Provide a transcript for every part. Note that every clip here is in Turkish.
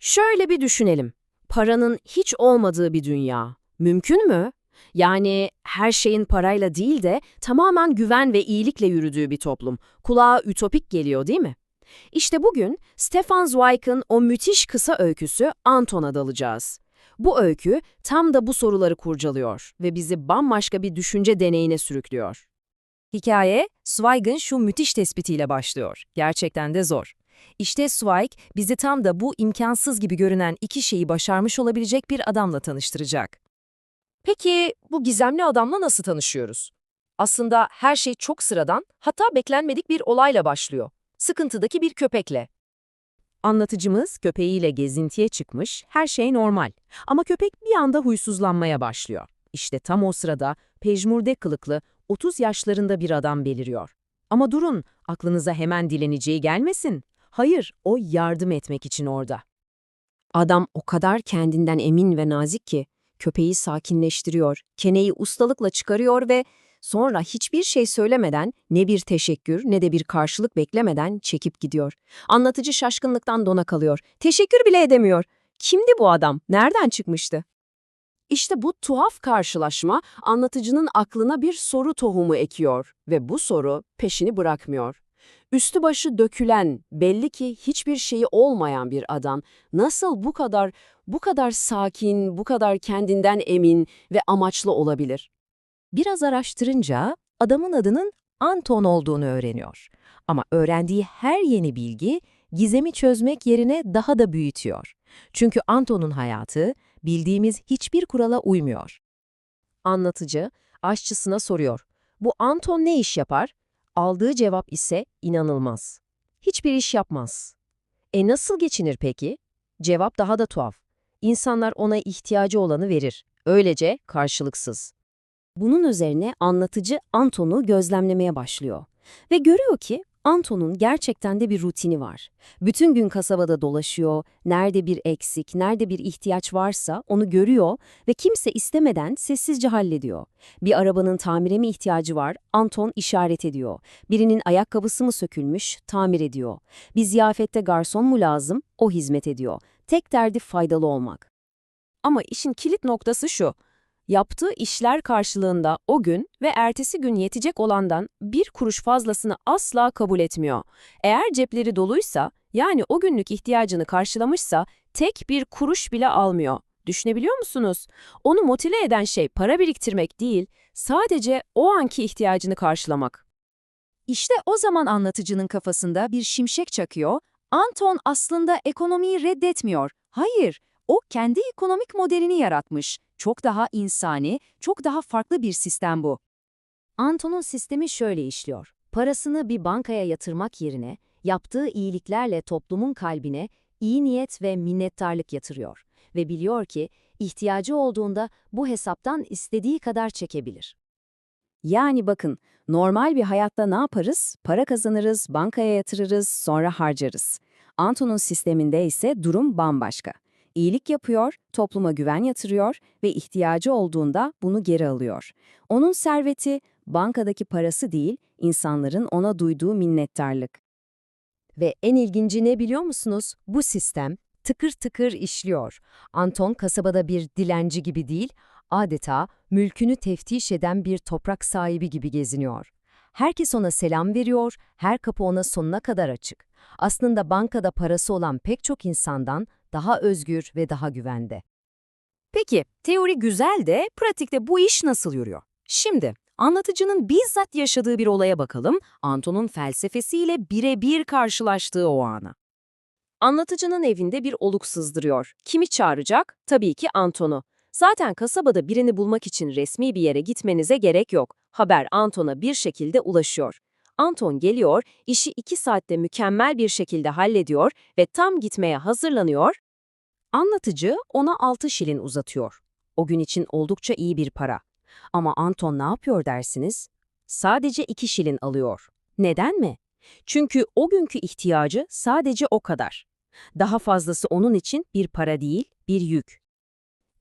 Şöyle bir düşünelim. Paranın hiç olmadığı bir dünya. Mümkün mü? Yani her şeyin parayla değil de tamamen güven ve iyilikle yürüdüğü bir toplum. Kulağa ütopik geliyor değil mi? İşte bugün Stefan Zweig'ın o müthiş kısa öyküsü Anton'a dalacağız. Bu öykü tam da bu soruları kurcalıyor ve bizi bambaşka bir düşünce deneyine sürüklüyor. Hikaye, Zweig'ın şu müthiş tespitiyle başlıyor. Gerçekten de zor. İşte Zweig, bizi tam da bu imkansız gibi görünen iki şeyi başarmış olabilecek bir adamla tanıştıracak. Peki bu gizemli adamla nasıl tanışıyoruz? Aslında her şey çok sıradan, hatta beklenmedik bir olayla başlıyor. Sıkıntıdaki bir köpekle. Anlatıcımız köpeğiyle gezintiye çıkmış, her şey normal. Ama köpek bir anda huysuzlanmaya başlıyor. İşte tam o sırada pejmurde kılıklı 30 yaşlarında bir adam beliriyor. Ama durun, aklınıza hemen dileneceği gelmesin. Hayır, o yardım etmek için orada. Adam o kadar kendinden emin ve nazik ki köpeği sakinleştiriyor, keneyi ustalıkla çıkarıyor ve sonra hiçbir şey söylemeden ne bir teşekkür ne de bir karşılık beklemeden çekip gidiyor. Anlatıcı şaşkınlıktan dona kalıyor. Teşekkür bile edemiyor. Kimdi bu adam? Nereden çıkmıştı? İşte bu tuhaf karşılaşma anlatıcının aklına bir soru tohumu ekiyor ve bu soru peşini bırakmıyor. Üstü başı dökülen, belli ki hiçbir şeyi olmayan bir adam nasıl bu kadar bu kadar sakin, bu kadar kendinden emin ve amaçlı olabilir? Biraz araştırınca adamın adının Anton olduğunu öğreniyor. Ama öğrendiği her yeni bilgi gizemi çözmek yerine daha da büyütüyor. Çünkü Anton'un hayatı bildiğimiz hiçbir kurala uymuyor. Anlatıcı aşçısına soruyor. Bu Anton ne iş yapar? Aldığı cevap ise inanılmaz. Hiçbir iş yapmaz. E nasıl geçinir peki? Cevap daha da tuhaf. İnsanlar ona ihtiyacı olanı verir. Öylece karşılıksız. Bunun üzerine anlatıcı Anton'u gözlemlemeye başlıyor ve görüyor ki Anton'un gerçekten de bir rutini var. Bütün gün kasabada dolaşıyor, nerede bir eksik, nerede bir ihtiyaç varsa onu görüyor ve kimse istemeden sessizce hallediyor. Bir arabanın tamire mi ihtiyacı var, Anton işaret ediyor. Birinin ayakkabısı mı sökülmüş, tamir ediyor. Bir ziyafette garson mu lazım, o hizmet ediyor. Tek derdi faydalı olmak. Ama işin kilit noktası şu. Yaptığı işler karşılığında o gün ve ertesi gün yetecek olandan bir kuruş fazlasını asla kabul etmiyor. Eğer cepleri doluysa, yani o günlük ihtiyacını karşılamışsa tek bir kuruş bile almıyor. Düşünebiliyor musunuz? Onu motive eden şey para biriktirmek değil, sadece o anki ihtiyacını karşılamak. İşte o zaman anlatıcının kafasında bir şimşek çakıyor. Anton aslında ekonomiyi reddetmiyor. Hayır, o kendi ekonomik modelini yaratmış. Çok daha insani, çok daha farklı bir sistem bu. Anton'un sistemi şöyle işliyor. Parasını bir bankaya yatırmak yerine yaptığı iyiliklerle toplumun kalbine iyi niyet ve minnettarlık yatırıyor ve biliyor ki ihtiyacı olduğunda bu hesaptan istediği kadar çekebilir. Yani bakın, normal bir hayatta ne yaparız? Para kazanırız, bankaya yatırırız, sonra harcarız. Anton'un sisteminde ise durum bambaşka. İyilik yapıyor, topluma güven yatırıyor ve ihtiyacı olduğunda bunu geri alıyor. Onun serveti bankadaki parası değil, insanların ona duyduğu minnettarlık. Ve en ilginci ne biliyor musunuz? Bu sistem tıkır tıkır işliyor. Anton kasabada bir dilenci gibi değil, adeta mülkünü teftiş eden bir toprak sahibi gibi geziniyor. Herkes ona selam veriyor, her kapı ona sonuna kadar açık. Aslında bankada parası olan pek çok insandan daha özgür ve daha güvende. Peki, teori güzel de pratikte bu iş nasıl yürüyor? Şimdi, anlatıcının bizzat yaşadığı bir olaya bakalım, Anton'un felsefesiyle birebir karşılaştığı o ana. Anlatıcının evinde bir oluk sızdırıyor. Kimi çağıracak? Tabii ki Anton'u. Zaten kasabada birini bulmak için resmi bir yere gitmenize gerek yok. Haber Anton'a bir şekilde ulaşıyor. Anton geliyor, işi iki saatte mükemmel bir şekilde hallediyor ve tam gitmeye hazırlanıyor. Anlatıcı ona altı şilin uzatıyor. O gün için oldukça iyi bir para. Ama Anton ne yapıyor dersiniz? Sadece iki şilin alıyor. Neden mi? Çünkü o günkü ihtiyacı sadece o kadar. Daha fazlası onun için bir para değil, bir yük.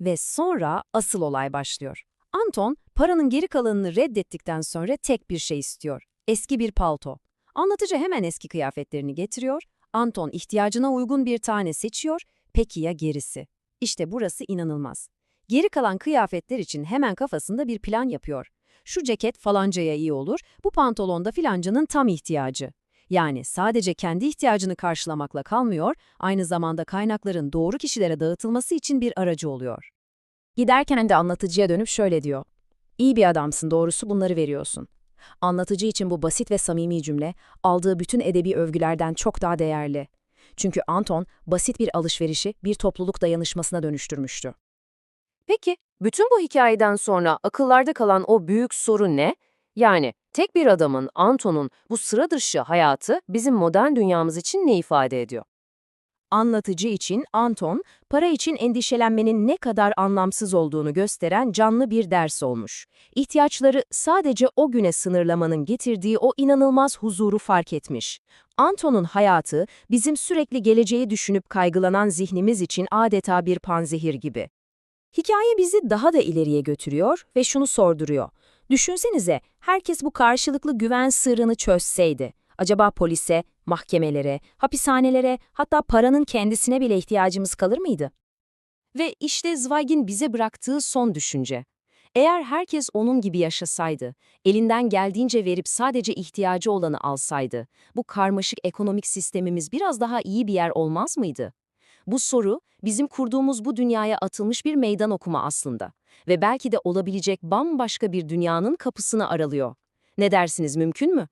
Ve sonra asıl olay başlıyor. Anton, paranın geri kalanını reddettikten sonra tek bir şey istiyor. Eski bir palto. Anlatıcı hemen eski kıyafetlerini getiriyor. Anton ihtiyacına uygun bir tane seçiyor, Peki ya gerisi? İşte burası inanılmaz. Geri kalan kıyafetler için hemen kafasında bir plan yapıyor. Şu ceket falancaya iyi olur, bu pantolon da filancanın tam ihtiyacı. Yani sadece kendi ihtiyacını karşılamakla kalmıyor, aynı zamanda kaynakların doğru kişilere dağıtılması için bir aracı oluyor. Giderken de anlatıcıya dönüp şöyle diyor. İyi bir adamsın doğrusu bunları veriyorsun. Anlatıcı için bu basit ve samimi cümle, aldığı bütün edebi övgülerden çok daha değerli. Çünkü Anton, basit bir alışverişi bir topluluk dayanışmasına dönüştürmüştü. Peki, bütün bu hikayeden sonra akıllarda kalan o büyük soru ne? Yani tek bir adamın, Anton'un bu sıra dışı hayatı bizim modern dünyamız için ne ifade ediyor? Anlatıcı için Anton, para için endişelenmenin ne kadar anlamsız olduğunu gösteren canlı bir ders olmuş. İhtiyaçları sadece o güne sınırlamanın getirdiği o inanılmaz huzuru fark etmiş. Anton'un hayatı, bizim sürekli geleceği düşünüp kaygılanan zihnimiz için adeta bir panzehir gibi. Hikaye bizi daha da ileriye götürüyor ve şunu sorduruyor. Düşünsenize, herkes bu karşılıklı güven sırrını çözseydi. Acaba polise, mahkemelere, hapishanelere, hatta paranın kendisine bile ihtiyacımız kalır mıydı? Ve işte Zweig'in bize bıraktığı son düşünce. Eğer herkes onun gibi yaşasaydı, elinden geldiğince verip sadece ihtiyacı olanı alsaydı, bu karmaşık ekonomik sistemimiz biraz daha iyi bir yer olmaz mıydı? Bu soru, bizim kurduğumuz bu dünyaya atılmış bir meydan okuma aslında ve belki de olabilecek bambaşka bir dünyanın kapısını aralıyor. Ne dersiniz, mümkün mü?